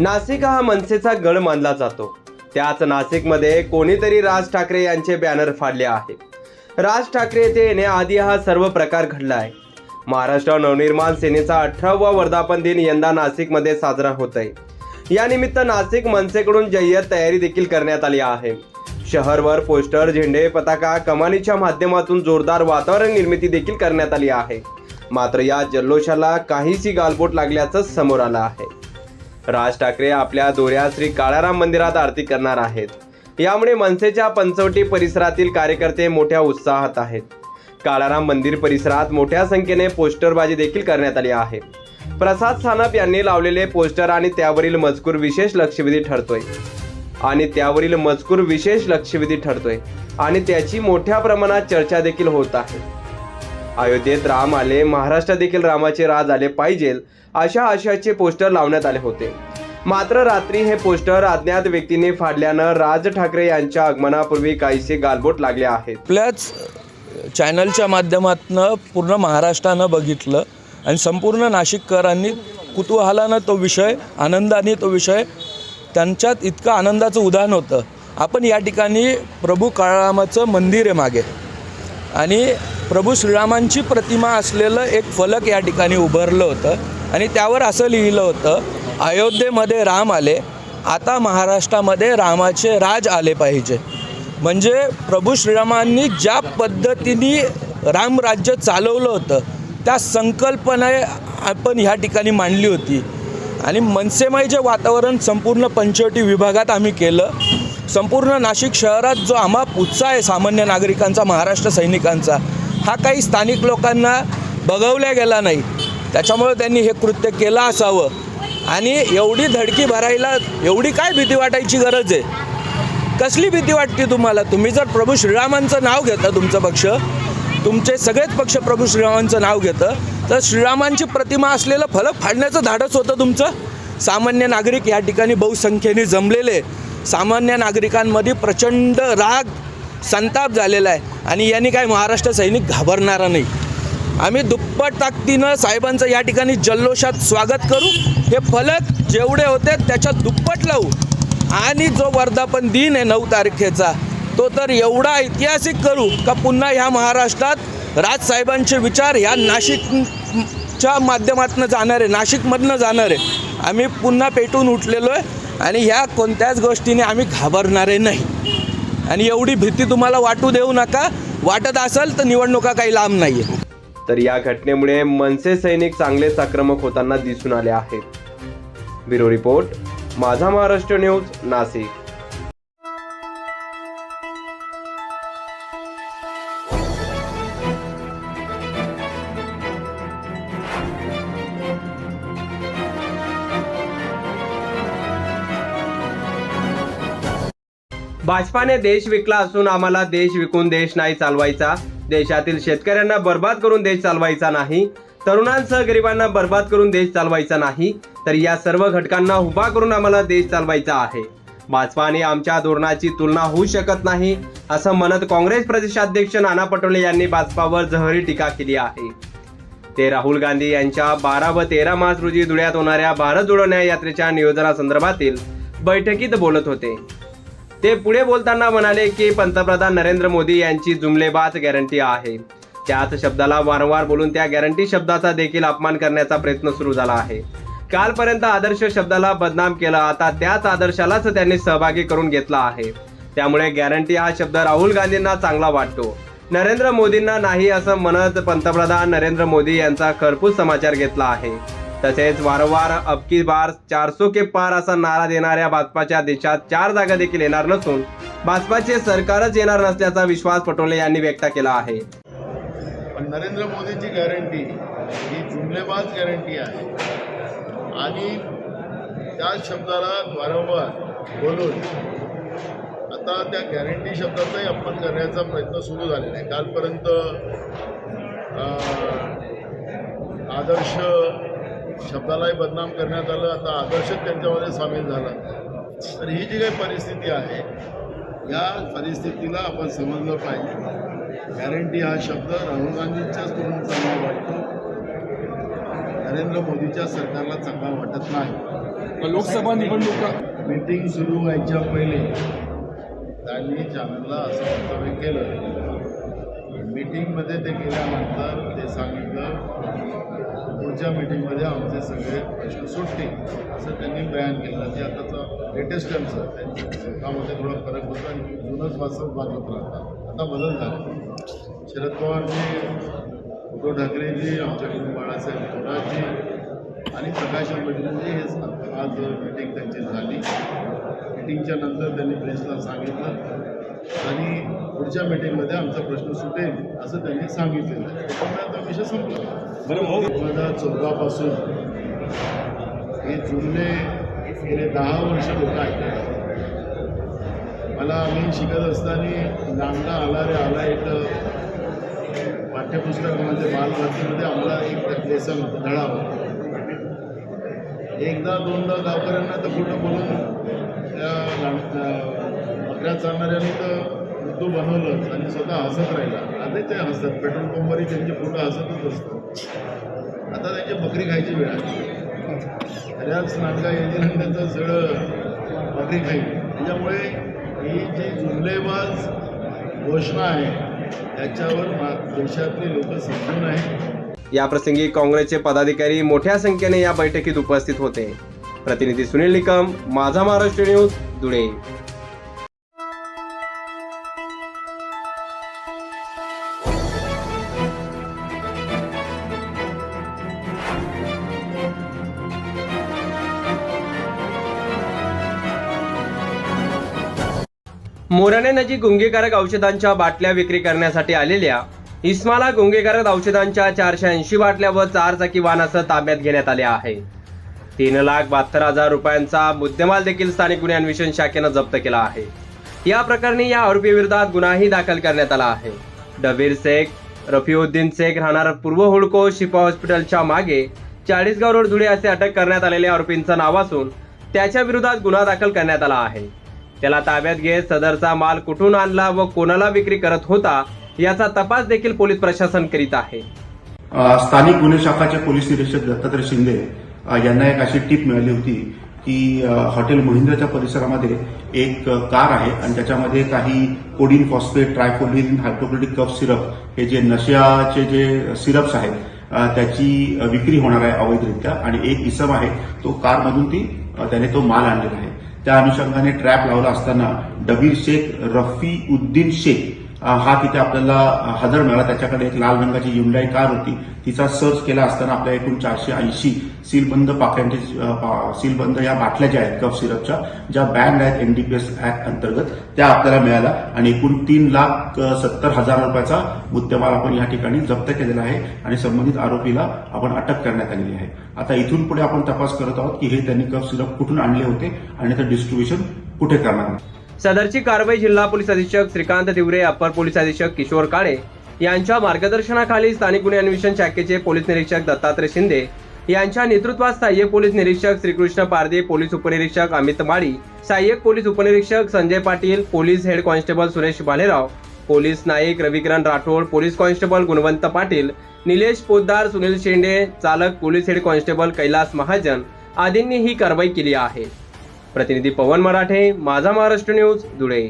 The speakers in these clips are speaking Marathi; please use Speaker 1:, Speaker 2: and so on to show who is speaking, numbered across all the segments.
Speaker 1: नाशिक हा मनसेचा गड मानला जातो. त्याच नाशिकमध्ये कोणीतरी राज ठाकरे यांचे बॅनर फाडले आहे. राज ठाकरे येथे येण्याआधी हा सर्व प्रकार घडला आहे. महाराष्ट्र नवनिर्माण सेनेचा अठरावा वर्धापन दिन यंदा नाशिकमध्ये साजरा होत आहे यानिमित्त नाशिक मनसेकडून जय्यत तयारी देखील करण्यात आली आहे. शहरवर पोस्टर झेंडे पताका कमानीच्या माध्यमातून जोरदार वातावरण निर्मिती देखील करण्यात आली आहे. मात्र या जल्लोषाला काहीशी गालबोट लागल्याचं समोर आलं आहे. राज ठाकरे आपल्या दोऱ्या श्री काळाराम मंदिरात आरती करणार आहेत. यामुळे मनसेच्या पंचवटी परिसरातील कार्यकर्ते मोठ्या उत्साहात आहेत. काळाराम मंदिर परिसरात मोठ्या संख्येने पोस्टरबाजी देखील करण्यात आली आहे. प्रसाद सानप यांनी लावलेले पोस्टर आणि त्यावरील मजकूर विशेष लक्षवेधी ठरतोय. आणि त्यावरील मजकूर विशेष लक्षवेधी ठरतोय. आणि त्याची मोठ्या प्रमाणात चर्चा देखील होत आहे. अयोध्येत राम आले महाराष्ट्रात देखील रामाचे राज आले पाहिजे अशा आशयाचे पोस्टर लावण्यात आले होते. मात्र रात्री हे पोस्टर अज्ञात व्यक्तीने फाडल्यानं राज ठाकरे यांच्या आगमनापूर्वी काहीसे गालबोट लागले आहेत.
Speaker 2: आपल्याच चॅनलच्या माध्यमातनं पूर्ण महाराष्ट्रानं बघितलं आणि संपूर्ण नाशिककरांनी कुतूहलानं तो विषय आनंदाने तो विषय त्यांच्यात इतकं आनंदाचं उदाहरण होतं. आपण या ठिकाणी प्रभू काळारामाचं मंदिर आहे मागे. आणि प्रभू श्रीरामांची प्रतिमा असलेलं एक फलक या ठिकाणी उभारलं होतं. आणि त्यावर असं लिहिलं होतं अयोध्येमध्ये राम आले आता महाराष्ट्रामध्ये रामाचे राज आले पाहिजे. म्हणजे प्रभू श्रीरामांनी ज्या पद्धतीने रामराज्य चालवलं होतं त्या संकल्पना आपण ह्या ठिकाणी मांडली होती. आणि मनसेमय जे वातावरण संपूर्ण पंचवटी विभागात आम्ही केलं संपूर्ण नाशिक शहरात जो आमाप उत्साह आहे सामान्य नागरिकांचा महाराष्ट्र सैनिकांचा हा काही स्थानिक लोकांना बघवल्या गेला नाही. त्याच्यामुळे त्यांनी हे कृत्य केलं असावं. आणि एवढी धडकी भरायला एवढी काय भीती वाटायची गरज आहे? कसली भीती वाटते तुम्हाला? तुम्ही जर प्रभू श्रीरामांचं नाव घेता तुमचं पक्ष तुमचे सगळेच पक्ष प्रभू श्रीरामांचं नाव घेतं तर श्रीरामांची प्रतिमा असलेलं फलक फाडण्याचं धाडस होतं तुमचं? सामान्य नागरिक या ठिकाणी बहुसंख्येने जमलेले. सामान्य नागरिकांमध्ये प्रचंड राग संताप झालेला आहे. आणि यांनी काय महाराष्ट्र सैनिक घाबरणारा नाही. आम्ही दुप्पट ताकदीनं साहेबांचं या ठिकाणी जल्लोषात स्वागत करू. हे फलक जेवढे होते त्याच्यात दुप्पट लावू. आणि जो वर्धापन दिन आहे नऊ तारखेचा तो तर एवढा ऐतिहासिक करू का पुन्हा ह्या महाराष्ट्रात राजसाहेबांचे विचार ह्या नाशिकच्या माध्यमातून जाणार आहे नाशिकमधनं जाणार. आहे आम्ही पुन्हा पेटून उठलेलो आहे. आणि ह्या कोणत्याच गोष्टीने आम्ही घाबरणारे नाही. आणि एवढी भीती तुम्हाला वाटू देऊ नका. वाटत असेल तर निवडणुका काही लांब नाही आहे
Speaker 1: तर या घटनेमुळे मनसे सैनिक चांगलेच आक्रमक होताना दिसून आले आहेत. ब्युरो रिपोर्ट माझा महाराष्ट्र न्यूज नाशिक. भाजपाने देश विकला असून आम्हाला देश विकून देश नाही चालवायचा. देशातील शेतकऱ्यांना बर्बाद करून देश चालवायचा नाही. तरुणांसह गरिबांना बर्बाद करून देश चालवायचा नाही. तर या सर्व घटकांना उभा करून आम्हाला देश चालवायचा आहे. भाजपा आणि आमच्या धोरणाची तुलना होऊ शकत नाही असं म्हणत काँग्रेस प्रदेशाध्यक्ष नाना पटोले यांनी भाजपावर जहरी टीका केली आहे. ते राहुल गांधी यांच्या बारा व तेरा मार्च रोजी धुळ्यात होणाऱ्या भारत जोडो न्याय यात्रेच्या नियोजनासंदर्भातील बैठकीत बोलत होते. ते पुढे बोलताना म्हणाले की पंतप्रधान नरेंद्र मोदी यांची जुमलेबाज गॅरंटी आहे. त्याच शब्दाला वारंवार बोलून त्या गॅरंटी शब्दाचा देखील अपमान करण्याचा प्रयत्न सुरू झाला आहे. कालपर्यंत आदर्श शब्दाला बदनाम केला आता त्याच आदर्शालाच त्यांनी सहभागी करून घेतला आहे. त्यामुळे गॅरंटी हा शब्द राहुल गांधींना चांगला वाटतो. नरेंद्र मोदींना नाही असं म्हणत पंतप्रधान नरेंद्र मोदी यांचा खरपूस समाचार घेतला आहे. तसेच वारंवार अबकी बार चारसो के पार असा नारा देणाऱ्या भाजपाच्या देशात चार जागा देखील येणार नसून भाजपाचे सरकारच येणार नसल्याचा विश्वास पटोले यांनी व्यक्त केला आहे.
Speaker 3: पण नरेंद्र मोदींची गॅरंटी ही जुमलेबाज गॅरंटी आहे. आणि त्या शब्दाला वारंवार बोलून आता त्या गॅरंटी शब्दाचाही अपमान करण्याचा प्रयत्न सुरू झालेला आहे. कालपर्यंत आदर्श शब्दालाही बदनाम करण्यात आलं. आता आदर्शच त्यांच्यामध्ये सामील झाला. तर ही जी काही परिस्थिती आहे या परिस्थितीला आपण समजलं पाहिजे. गॅरंटी हा शब्द राहुल गांधींच्याच करून चांगला वाटतो नरेंद्र मोदीच्या सरकारला चांगला वाटत नाही.
Speaker 4: लोकसभा निवडणुका
Speaker 3: मीटिंग सुरू व्हायच्या पहिले त्यांनी चॅनलला असं वक्तव्य केलं. मीटिंगमध्ये ते गेल्यानंतर ते सांगितलं पुढच्या मीटिंगमध्ये आमचे सगळे प्रश्न सुटतील असं त्यांनी बयान केलं. ते आताचं लेटेस्ट आमचं त्यांच्या स्वतःमध्ये थोडा फरक होता आणि जुनंच वाचत वाचत राहतात आता बदल झाला. शरद पवारजी उद्धव ठाकरेजी आमच्याकडून बाळासाहेब थोरातजी आणि प्रकाश आंबेडकरजी हे आज मीटिंग त्यांची झाली. मीटिंगच्या नंतर त्यांनी प्रेसला सांगितलं. आणि पुढच्या मीटिंगमध्ये आमचा प्रश्न सुटेल असं त्यांनी सांगितलेलं आहे. त्यामुळे विषय संपला. बरं दोन हजार चौदापासून हे जुने गेले दहा वर्ष लोक ऐकतात मला आम्ही शिकत असताना नांदा आला रे आला एक पाठ्यपुस्तकामध्ये बालभारतीमध्ये आम्हाला एक लेसन धडा होता एकदा दोनदा गावकऱ्यांना तर खोटं बोलून त्या गा- बकऱ्या चालणाऱ्यांनी तर मृत्यू बनवलंच आणि स्वतः हसत राहिला. आता ते हसतात. पेट्रोल पंपवरही त्यांचे फोटो हसतच असतो आता त्यांची बकरी खायची वेळ आली. नाटका येतील आणि त्यांचं सगळं बकरी खाईल. त्याच्यामुळे ही जी जुमलेबाज घोषणा आहे त्याच्यावर मा देशातले लोक समजून आहे
Speaker 1: या प्रसंगी काँग्रेसचे पदाधिकारी मोठ्या संख्येने या बैठकीत उपस्थित होते. प्रतिनिधी सुनील निकम माझा महाराष्ट्र न्यूज धुळे. मोराने नजीक गुंगीकारक औषधांच्या बाटल्या विक्री करण्यासाठी आलेल्या इस्माला गुंगीकारक औषधांच्या चारशे ऐंशी बाटल्या व चार चाकी वाहनासह ताब्यात घेण्यात आले आहे. तीन लाख बहात्तर हजार रुपयांचा मुद्देमाल देखील स्थानिक गुन्हे अन्वेषण शाखेनं जप्त केला आहे. या प्रकरणी या आरोपी विरोधात गुन्हाही दाखल करण्यात आला आहे. डबीर शेख रफिउद्दीन शेख राहणार पूर्व हुडको शिपा हॉस्पिटलच्या मागे चाळीसगाव रोड धुळे असे अटक करण्यात आलेल्या आरोपींचं नाव असून त्याच्या विरोधात गुन्हा दाखल करण्यात आला आहे. त्याला ताब्यात घेत सदरचा माल कुठून आणला व कोणाला विक्री करत होता याचा तपास देखील पोलीस प्रशासन करीत आहे.
Speaker 5: स्थानिक गुन्हे शाखाचे पोलीस निरीक्षक दत्तात्रय शिंदे यांना एक अशी टीप मिळाली होती की हॉटेल महिंद्राच्या परिसरामध्ये एक कार आहे आणि त्याच्यामध्ये काही codeine phosphate ट्रायफोलिन hydrochloric cough syrup हे जे नशियाचे जे सिरप्स आहेत त्याची विक्री होणार आहे अवैधरित्या आणि एक इसम आहे तो कारमधून ती त्याने तो माल आणलेला आहे. त्या अनुषंगाने ट्रॅप लावला असताना डबीर शेख रफी उद्दीन शेख हा तिथे आपल्याला हजर मिळाला. त्याच्याकडे एक लाल रंगाची युंडाई कार होती. तिचा सर्च केला असताना आपल्या एकूण चारशे ऐंशी सीलबंद पाक्यांचे सीलबंद या बाटल्या ज्या आहेत कफ सिरपच्या ज्या बँड आहेत एनडीपीएस ऍक्ट अंतर्गत त्या आपल्याला मिळाल्या. आणि एकूण तीन लाख सत्तर हजार रुपयाचा मुद्देमाल आपण या ठिकाणी जप्त केलेला आहे. आणि संबंधित आरोपीला आपण अटक करण्यात आलेली आहे. आता इथून पुढे आपण तपास करत आहोत की हे त्यांनी कफ सिरप कुठून आणले होते आणि ते डिस्ट्रीब्युशन कुठे करणार आहे.
Speaker 1: सदरची कारवाई जिल्हा पोलीस अधीक्षक श्रीकांत तिवरे अप्पर पोलीस अधीक्षक किशोर काळे यांच्या मार्गदर्शनाखाली स्थानिक गुन्हे अन्वेषण शाखेचे पोलीस निरीक्षक दत्तात्रय शिंदे यांच्या नेतृत्वात सहाय्यक पोलीस निरीक्षक श्रीकृष्ण पारदे पोलीस उपनिरीक्षक अमित माळी सहाय्यक पोलीस उपनिरीक्षक Sanjay Patil police head constable Suresh Bhalerao police Naik Ravikiran Rathod police constable Gunwant Patil Nilesh Poddar Sunil Shende चालक police head constable Kailas Mahajan आदींनी ही कारवाई केली आहे. प्रतिनिधी पवन मराठे माझा महाराष्ट्र न्यूज धुळे.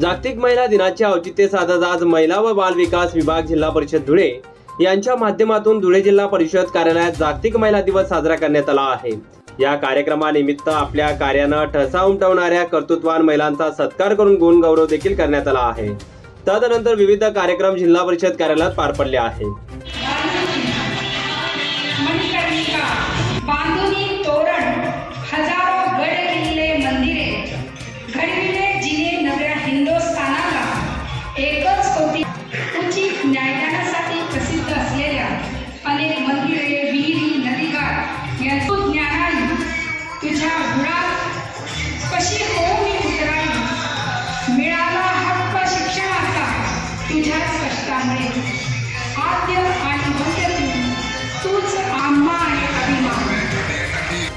Speaker 1: जागतिक महिला दिनाचे औचित्य साधत आज महिला व बाल विकास विभाग जिल्हा परिषद धुळे यांच्या माध्यमातून धुळे जिल्हा परिषद कार्यालयात जागतिक महिला दिवस साजरा करण्यात आला आहे. या कार्यक्रमानिमित्त आपल्या कार्यानं ठसा उमटवणाऱ्या कर्तृत्वान महिलांचा सत्कार करून गुणगौरव देखील करण्यात आला आहे. तदनंतर विविध कार्यक्रम जिल्हा परिषद कार्यालयात पार पडले
Speaker 6: आहे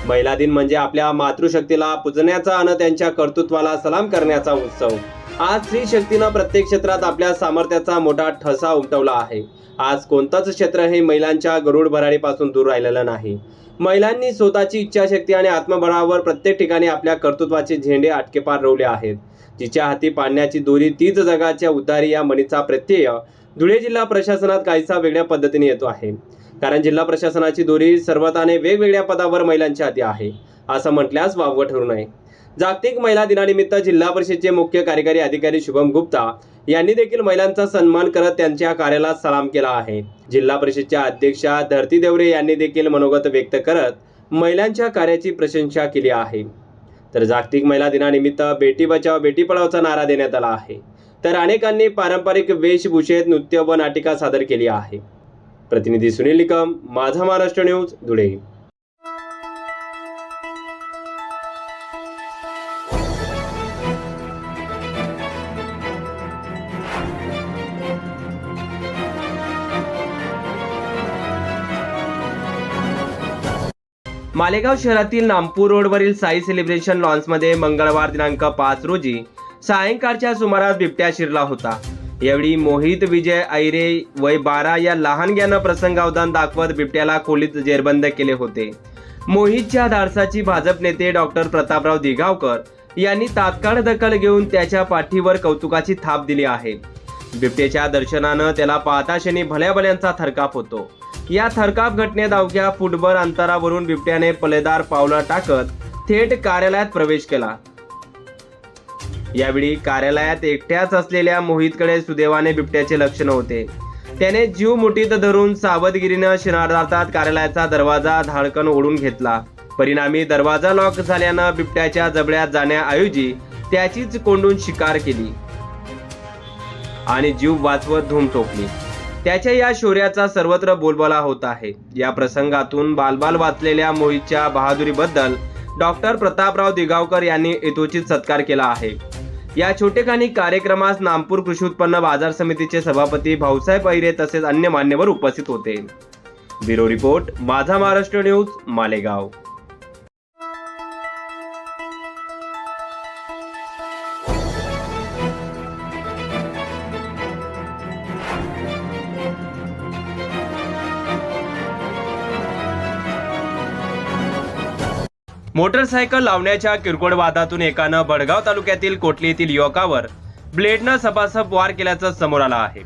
Speaker 1: महिला दिन म्हणजे आपल्या मातृशक्तीला पुजण्याचा आणि त्यांच्या कर्तृत्वाला सलाम करण्याचा उत्सव. आज स्त्री शक्तीनं प्रत्येक क्षेत्रात आपल्या सामर्थ्याचा मोठा ठसा उमटवला आहे. आज कोणतंच क्षेत्र हे महिलांच्या गरुड भराडीपासून दूर राहिलेलं नाही. महिलांनी स्वतःची इच्छाशक्ती आणि आत्मबळावर प्रत्येक ठिकाणी आपल्या कर्तृत्वाचे झेंडे आटकेपार रोवले आहेत. जिच्या हाती पाडण्याची दोरी तीच जगाच्या उद्धारी या म्हणीचा प्रत्यय धुळे जिल्हा प्रशासनात काहीसा वेगळ्या पद्धतीने येतो आहे. कारण जिल्हा प्रशासनाची दोरी सर्वताने वेगवेगळ्या पदावर महिलांच्या हाती आहे. असं म्हटल्यास वावगं ठरू नये. जागतिक महिला दिनानिमित्त जिल्हा परिषदेचे मुख्य कार्यकारी अधिकारी शुभम गुप्ता यांनी देखील महिलांचा सन्मान करत त्यांच्या कार्याला सलाम केला आहे. जिल्हा परिषदच्या अध्यक्षा धरती देवरे यांनी देखील मनोगत व्यक्त करत महिलांच्या कार्याची प्रशंसा केली आहे. तर जागतिक महिला दिनानिमित्त बेटी बचाव बेटी पढावचा नारा देण्यात आला आहे. तर अनेकांनी पारंपरिक वेशभूषेत नृत्य व नाटिका सादर केली आहे. प्रतिनिधी सुनील निकम माझा महाराष्ट्र न्यूज धुळे. मालेगाव शहरातील नामपूर रोडवरील साई सेलिब्रेशन लॉन्समध्ये मंगळवार दिनांक पाच रोजी सायंकाळच्या सुमारास बिबट्या शिरला होता. यावेळी मोहित विजय ऐरे वय बारा या लहानग्यानं प्रसंगावधान दाखवत बिबट्याला खोलीत जेरबंद केले होते. मोहितच्या धाडसाची भाजप नेते डॉक्टर प्रतापराव दिघावकर यांनी तात्काळ दखल घेऊन त्याच्या पाठीवर कौतुकाची थाप दिली आहे. बिबट्याच्या दर्शनानं त्याला पाहता क्षणी थरकाप होतो. या थरकाप घटनेत अवघ्या फुटभर अंतरावरून बिबट्याने पलेदार पावलं टाकत थेट कार्यालयात प्रवेश केला. यावेळी कार्यालयात एकट्याच असलेल्या मोहितकडे सुदैवाने बिबट्याचे लक्ष नव्हते. त्याने जीव मुठीत धरून सावधगिरीनं शिरार्थात कार्यालयाचा दरवाजा धाडकन ओढून घेतला. परिणामी दरवाजा लॉक झाल्यानं बिबट्याच्या जबड्यात जाण्याऐवजी त्याचीच कोंडून शिकार केली. आणि जीव वाचवत धूम ठोकली त्याच्या या शौर्याचा सर्वत्र बोलबाला होत आहे. या प्रसंगातून बालबाल वाचलेल्या मोहितच्या बहादुरीबद्दल डॉक्टर प्रतापराव दिगावकर यांनी यथोचित सत्कार केला आहे. या छोटेखानी कार्यक्रमास नामपूर कृषी उत्पन्न बाजार समितीचे सभापती भाऊसाहेब अहिरे तसेच अन्य मान्यवर उपस्थित होते. ब्युरो रिपोर्ट माझा महाराष्ट्र न्यूज मालेगाव. मोटरसायकल लावण्याच्या किरकोळ वादातून एकानं बडगाव तालुक्यातील कोटली येथील युवकावर ब्लेडनं सपासप वार केल्याचं समोर आलं आहे.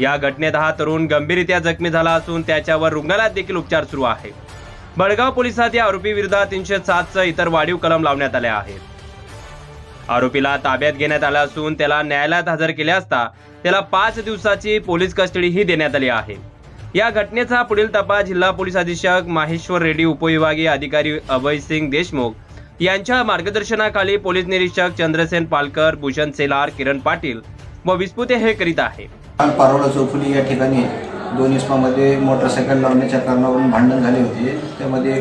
Speaker 1: या घटनेत हा तरुण गंभीररित्या जखमी झाला असून त्याच्यावर रुग्णालयात देखील उपचार सुरू आहे. बडगाव पोलिसात या आरोपी विरुद्ध तीनशे सातचं इतर वाढीव कलम लावण्यात आले आहेत आरोपीला ताब्यात घेण्यात आला असून त्याला न्यायालयात हजर केले असता त्याला पाच दिवसाची पोलीस कस्टडीही देण्यात आली आहे. या घटनेचा पुढील तपास जिल्हा पोलीस अधीक्षक माहेश्वर रेड्डी उपविभागीय अधिकारी अभय सिंग देशमुख यांच्या मार्गदर्शनाखाली पोलीस निरीक्षक चंद्रसेन पालकर भूषण सेलार किरण पाटील व विस्पुते हे करीत आहे.
Speaker 4: पारोळा चौफुली या ठिकाणी दोन इस्मामध्ये मोटरसायकल लावण्याच्या कारणावरून भांडण झाले होते. त्यामध्ये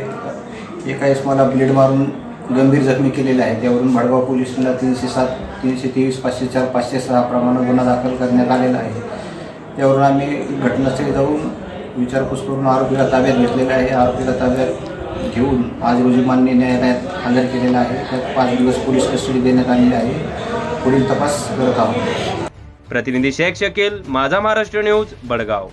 Speaker 4: एका इसमाला ब्लेड मारून गंभीर जखमी केलेले आहे त्यावरून भडगाव पोलिसांना तीनशे सात तीनशे तेवीस पाचशे चार पाचशे सहा प्रमाणे गुन्हा दाखल करण्यात आलेला आहे. त्यावरून आम्ही घटनास्थळी जाऊन विचारपूस करून आरोपीला ताब्यात घेतलेला आहे. आरोपीला ताब्यात घेऊन आज रोजी मान्य न्यायालयात हजर केलेला आहे. त्यात पाच दिवस पोलीस कस्टडी देण्यात आलेली आहे. पुढील तपास करत आहोत.
Speaker 1: प्रतिनिधी शेख शकील माझा महाराष्ट्र न्यूज बडगाव.